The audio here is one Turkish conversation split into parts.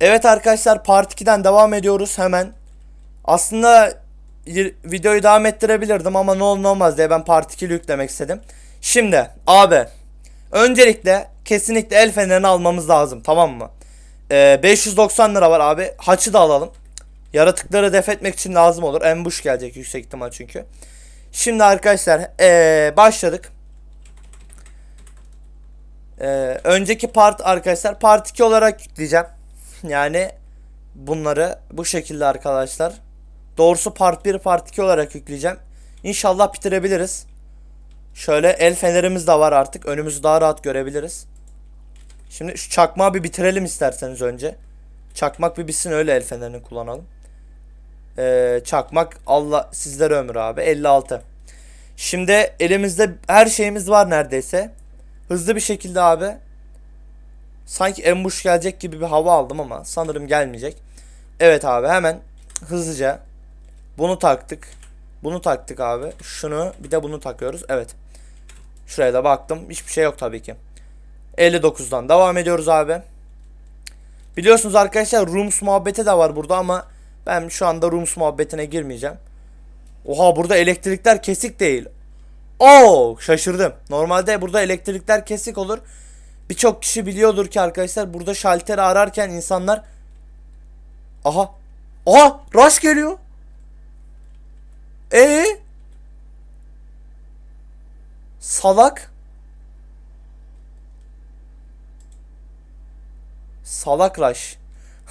Evet arkadaşlar Part 2'den devam ediyoruz hemen. Aslında videoyu devam ettirebilirdim ama ne olur ne olmaz diye ben Part 2'yi yüklemek istedim. Şimdi abi öncelikle kesinlikle el fenerini almamız lazım tamam mı? Ee, 590 lira var abi. Haçı da alalım. Yaratıkları def etmek için lazım olur. Ambush gelecek yüksek ihtimal çünkü. Şimdi arkadaşlar ee, başladık. Ee, önceki part arkadaşlar part 2 olarak yükleyeceğim. Yani bunları bu şekilde arkadaşlar. Doğrusu part 1 part 2 olarak yükleyeceğim. İnşallah bitirebiliriz. Şöyle el fenerimiz de var artık. Önümüzü daha rahat görebiliriz. Şimdi şu çakmağı bir bitirelim isterseniz önce. Çakmak bir bitsin öyle el fenerini kullanalım. Ee, çakmak Allah sizlere ömür abi 56. Şimdi elimizde her şeyimiz var neredeyse. Hızlı bir şekilde abi. Sanki ambush gelecek gibi bir hava aldım ama sanırım gelmeyecek. Evet abi hemen hızlıca bunu taktık. Bunu taktık abi. Şunu bir de bunu takıyoruz. Evet. Şuraya da baktım. Hiçbir şey yok tabii ki. 59'dan devam ediyoruz abi. Biliyorsunuz arkadaşlar Rooms muhabbeti de var burada ama ben şu anda Rooms muhabbetine girmeyeceğim. Oha burada elektrikler kesik değil. Oo şaşırdım. Normalde burada elektrikler kesik olur. Birçok kişi biliyordur ki arkadaşlar burada şalteri ararken insanlar Aha. Aha rush geliyor. E Salak. Salak rush.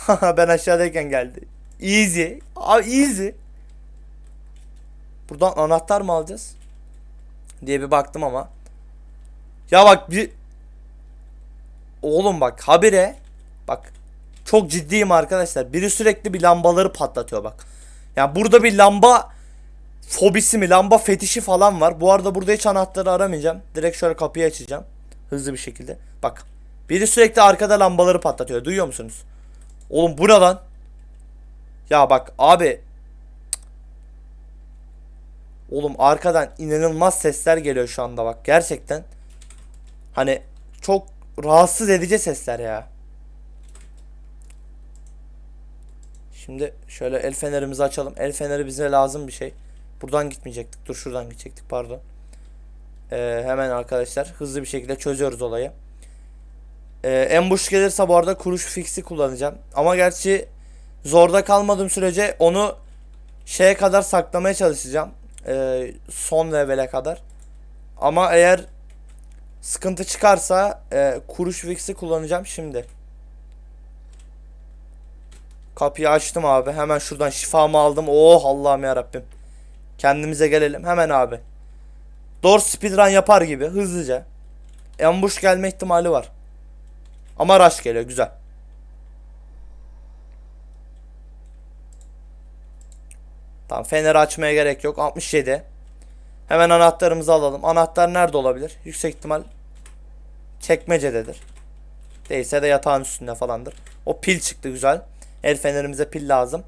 ben aşağıdayken geldi. Easy. Abi easy. Buradan anahtar mı alacağız? diye bir baktım ama. Ya bak bir Oğlum bak habire bak çok ciddiyim arkadaşlar. Biri sürekli bir lambaları patlatıyor bak. Ya burada bir lamba fobisi mi, lamba fetişi falan var. Bu arada burada hiç anahtarı aramayacağım. Direkt şöyle kapıyı açacağım. Hızlı bir şekilde. Bak. Biri sürekli arkada lambaları patlatıyor. Duyuyor musunuz? Oğlum bu ne lan? Ya bak abi Oğlum arkadan inanılmaz sesler geliyor şu anda bak. Gerçekten. Hani çok rahatsız edici sesler ya. Şimdi şöyle el fenerimizi açalım. El feneri bize lazım bir şey. Buradan gitmeyecektik. Dur şuradan gidecektik pardon. Ee, hemen arkadaşlar hızlı bir şekilde çözüyoruz olayı. Ee, ambush gelirse bu arada kuruş fixi kullanacağım. Ama gerçi zorda kalmadığım sürece onu şeye kadar saklamaya çalışacağım. Ee, son levele kadar. Ama eğer sıkıntı çıkarsa e, kuruş fixi kullanacağım şimdi. Kapıyı açtım abi. Hemen şuradan şifamı aldım. Oh Allah'ım ya Rabbim. Kendimize gelelim hemen abi. Door speedrun yapar gibi hızlıca. Ambush gelme ihtimali var. Ama rush geliyor güzel. Tamam feneri açmaya gerek yok. 67. Hemen anahtarımızı alalım. Anahtar nerede olabilir? Yüksek ihtimal çekmecededir. Değilse de yatağın üstünde falandır. O pil çıktı güzel. El fenerimize pil lazım.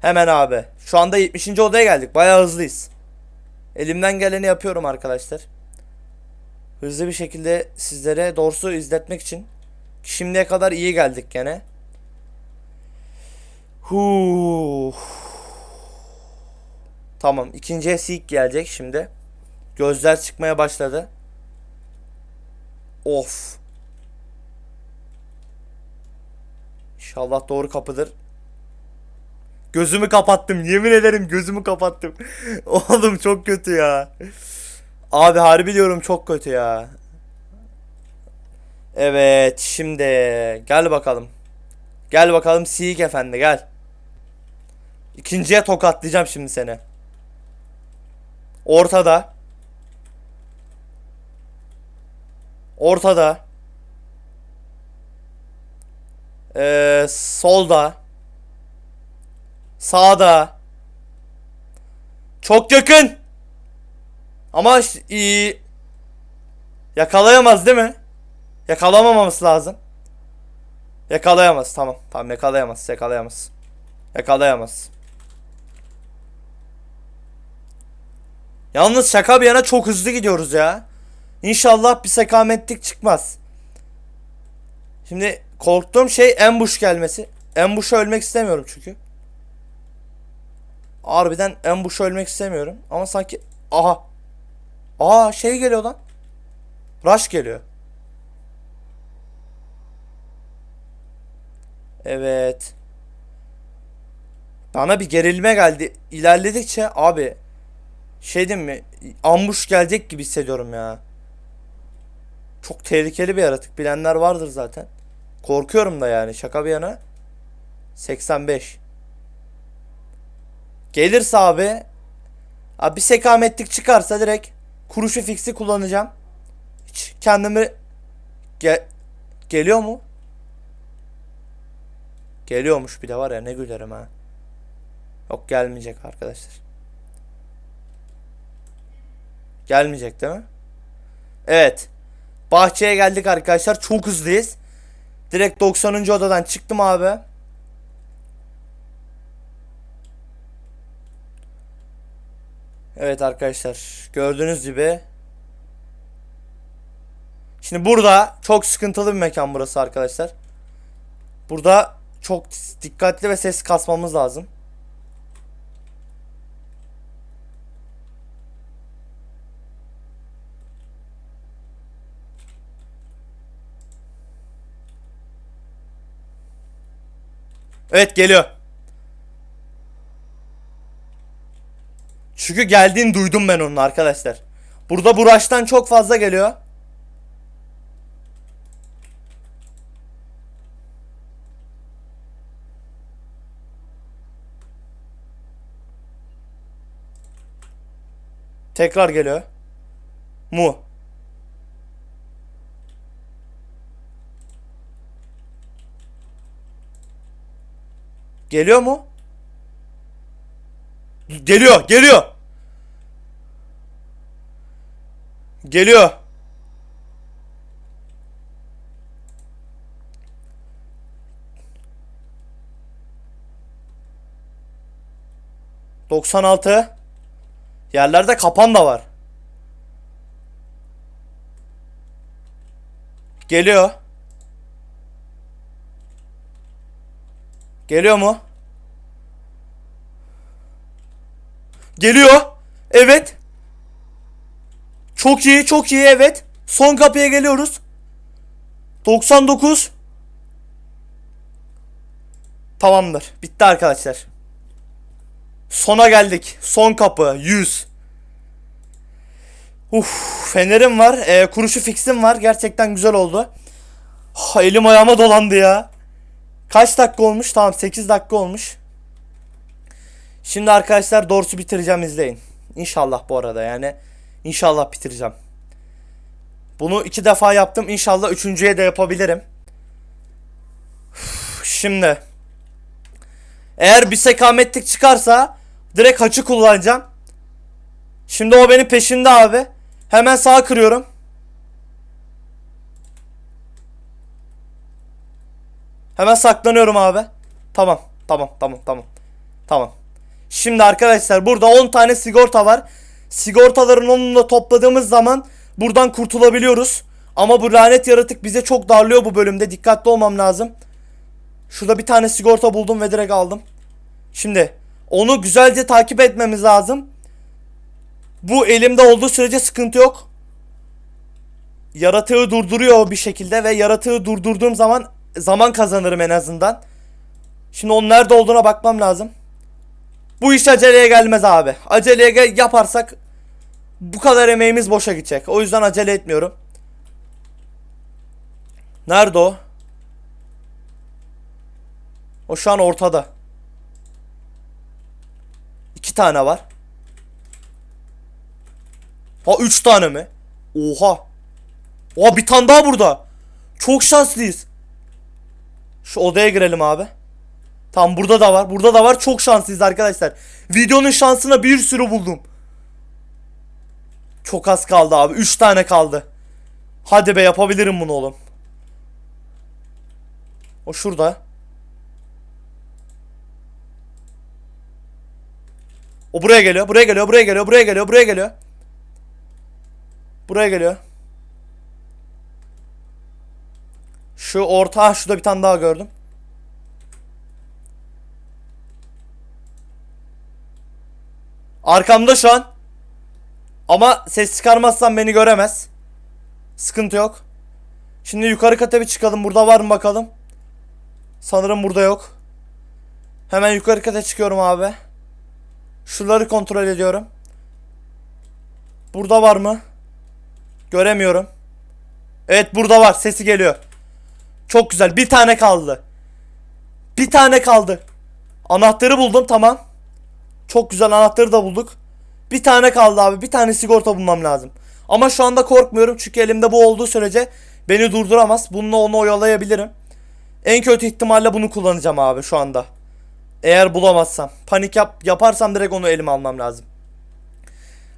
Hemen abi. Şu anda 70. odaya geldik. Bayağı hızlıyız. Elimden geleni yapıyorum arkadaşlar. Hızlı bir şekilde sizlere doğrusu izletmek için. Şimdiye kadar iyi geldik gene. Huh. Tamam. ikinciye seek gelecek şimdi. Gözler çıkmaya başladı. Of. İnşallah doğru kapıdır. Gözümü kapattım. Yemin ederim gözümü kapattım. Oğlum çok kötü ya. Abi harbi diyorum çok kötü ya. Evet şimdi gel bakalım. Gel bakalım Siyik efendi gel. İkinciye tokatlayacağım şimdi seni. Ortada. Ortada. Ee, solda. Sağda. Çok yakın. Ama iyi. Yakalayamaz değil mi? Yakalamamamız lazım. Yakalayamaz tamam. Tamam yakalayamaz yakalayamaz. Yakalayamaz. Yalnız şaka bir yana çok hızlı gidiyoruz ya. İnşallah bir sekametlik çıkmaz. Şimdi korktuğum şey ambush gelmesi. Embuş'a ölmek istemiyorum çünkü. Harbiden Embuş'a ölmek istemiyorum. Ama sanki... Aha. Aa şey geliyor lan. Rush geliyor. Evet. Bana bir gerilme geldi. İlerledikçe abi şey diyeyim mi? Ambush gelecek gibi hissediyorum ya. Çok tehlikeli bir yaratık. Bilenler vardır zaten. Korkuyorum da yani şaka bir yana. 85. Gelirse abi abi bir sekametlik çıkarsa direkt kuruşu fiksi kullanacağım. Hiç kendimi Ge- geliyor mu? Geliyormuş bir de var ya ne gülerim ha. Yok gelmeyecek arkadaşlar. Gelmeyecek değil mi? Evet. Bahçeye geldik arkadaşlar. Çok hızlıyız. Direkt 90. odadan çıktım abi. Evet arkadaşlar. Gördüğünüz gibi. Şimdi burada çok sıkıntılı bir mekan burası arkadaşlar. Burada çok dikkatli ve ses kasmamız lazım. Evet geliyor. Çünkü geldiğini duydum ben onun arkadaşlar. Burada bu rush'tan çok fazla geliyor. Tekrar geliyor. Mu. Geliyor mu? Geliyor, geliyor. Geliyor. Doksan altı. Yerlerde kapan da var. Geliyor. Geliyor mu? Geliyor. Evet. Çok iyi, çok iyi evet. Son kapıya geliyoruz. 99. Tamamdır. Bitti arkadaşlar. Sona geldik. Son kapı 100. Uf, fenerim var. E, kuruşu fixim var. Gerçekten güzel oldu. Ha, elim ayağıma dolandı ya. Kaç dakika olmuş? Tamam 8 dakika olmuş. Şimdi arkadaşlar doğrusu bitireceğim izleyin. İnşallah bu arada yani. İnşallah bitireceğim. Bunu iki defa yaptım. İnşallah üçüncüye de yapabilirim. Şimdi. Eğer bir sekametlik çıkarsa direkt haçı kullanacağım. Şimdi o benim peşimde abi. Hemen sağa kırıyorum. Hemen saklanıyorum abi. Tamam. Tamam. Tamam. Tamam. Tamam. Şimdi arkadaşlar burada 10 tane sigorta var. Sigortaların 10'unu da topladığımız zaman buradan kurtulabiliyoruz. Ama bu lanet yaratık bize çok darlıyor bu bölümde. Dikkatli olmam lazım. Şurada bir tane sigorta buldum ve direkt aldım. Şimdi onu güzelce takip etmemiz lazım. Bu elimde olduğu sürece sıkıntı yok. Yaratığı durduruyor bir şekilde ve yaratığı durdurduğum zaman zaman kazanırım en azından. Şimdi onun nerede olduğuna bakmam lazım. Bu iş aceleye gelmez abi. Aceleye gel- yaparsak bu kadar emeğimiz boşa gidecek. O yüzden acele etmiyorum. Nerede o? O şu an ortada. İki tane var. Ha üç tane mi? Oha. Oha bir tane daha burada. Çok şanslıyız. Şu odaya girelim abi. Tam burada da var. Burada da var. Çok şanslıyız arkadaşlar. Videonun şansına bir sürü buldum. Çok az kaldı abi. 3 tane kaldı. Hadi be yapabilirim bunu oğlum. O şurada. O buraya geliyor. Buraya geliyor. Buraya geliyor. Buraya geliyor. Buraya geliyor. Buraya geliyor. Şu orta ah, şurada bir tane daha gördüm. Arkamda şu an. Ama ses çıkarmazsam beni göremez. Sıkıntı yok. Şimdi yukarı kata bir çıkalım. Burada var mı bakalım. Sanırım burada yok. Hemen yukarı kata çıkıyorum abi. Şuraları kontrol ediyorum. Burada var mı? Göremiyorum. Evet burada var. Sesi geliyor. Çok güzel. Bir tane kaldı. Bir tane kaldı. Anahtarı buldum tamam. Çok güzel anahtarı da bulduk. Bir tane kaldı abi. Bir tane sigorta bulmam lazım. Ama şu anda korkmuyorum çünkü elimde bu olduğu sürece beni durduramaz. Bununla onu oyalayabilirim. En kötü ihtimalle bunu kullanacağım abi şu anda. Eğer bulamazsam. Panik yap yaparsam direkt onu elime almam lazım.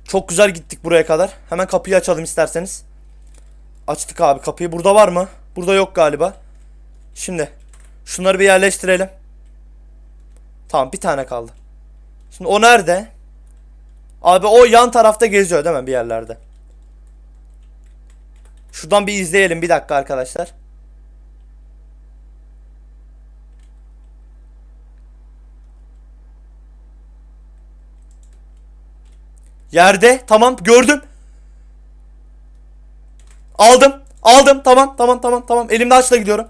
Çok güzel gittik buraya kadar. Hemen kapıyı açalım isterseniz. Açtık abi kapıyı. Burada var mı? Burada yok galiba. Şimdi şunları bir yerleştirelim. Tamam bir tane kaldı. Şimdi o nerede? Abi o yan tarafta geziyor değil mi bir yerlerde? Şuradan bir izleyelim bir dakika arkadaşlar. Yerde tamam gördüm. Aldım. Aldım. Tamam tamam tamam tamam. Elimde açla gidiyorum.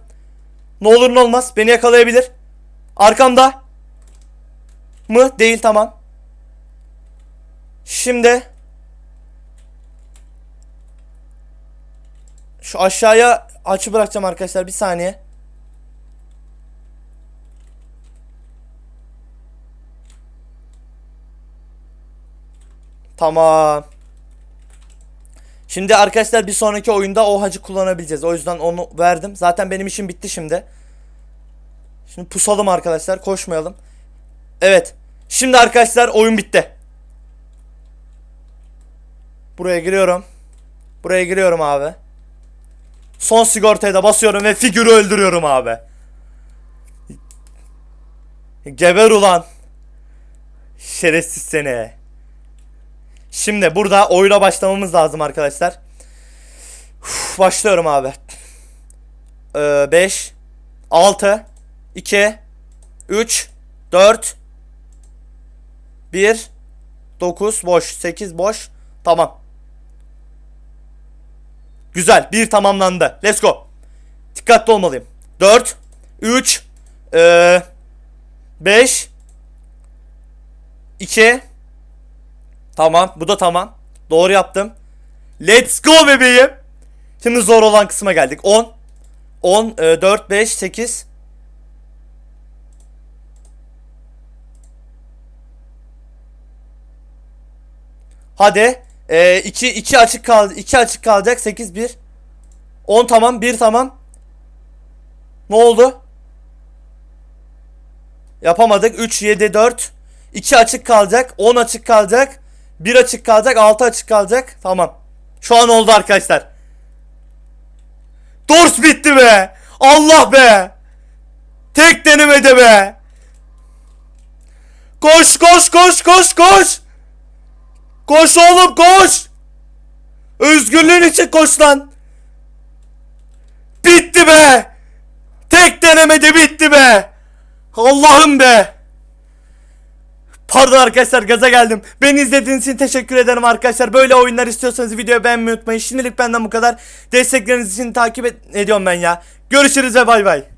Ne olur ne olmaz. Beni yakalayabilir. Arkamda. Mı? Değil tamam. Şimdi. Şu aşağıya açı bırakacağım arkadaşlar. Bir saniye. Tamam. Şimdi arkadaşlar bir sonraki oyunda o hacı kullanabileceğiz. O yüzden onu verdim. Zaten benim işim bitti şimdi. Şimdi pusalım arkadaşlar. Koşmayalım. Evet. Şimdi arkadaşlar oyun bitti. Buraya giriyorum. Buraya giriyorum abi. Son sigortaya da basıyorum ve figürü öldürüyorum abi. Geber ulan. Şerefsiz seni. Şimdi burada oyuna başlamamız lazım arkadaşlar. Uf, başlıyorum abi. 5 6 2 3 4 1 9 boş 8 boş tamam. Güzel bir tamamlandı. Let's go. Dikkatli olmalıyım. 4 3 5 2 Tamam bu da tamam. Doğru yaptım. Let's go bebeğim. Şimdi zor olan kısma geldik. 10 10 e, 4 5 8 Hadi. 2 2 açık kaldı. 2 açık kalacak. 8 1 10 tamam. 1 tamam. Ne oldu? Yapamadık. 3 7 4 2 açık kalacak. 10 açık kalacak. 1 açık kalacak. 6 açık kalacak. Tamam. Şu an oldu arkadaşlar. Dors bitti be. Allah be. Tek denemede be. Koş koş koş koş koş. Koş oğlum koş. Özgürlüğün için koş lan. Bitti be. Tek denemede bitti be. Allah'ım be. Pardon arkadaşlar gaza geldim. Beni izlediğiniz için teşekkür ederim arkadaşlar. Böyle oyunlar istiyorsanız videoyu beğenmeyi unutmayın. Şimdilik benden bu kadar. Destekleriniz için takip ediyorum ben ya. Görüşürüz ve bay bay.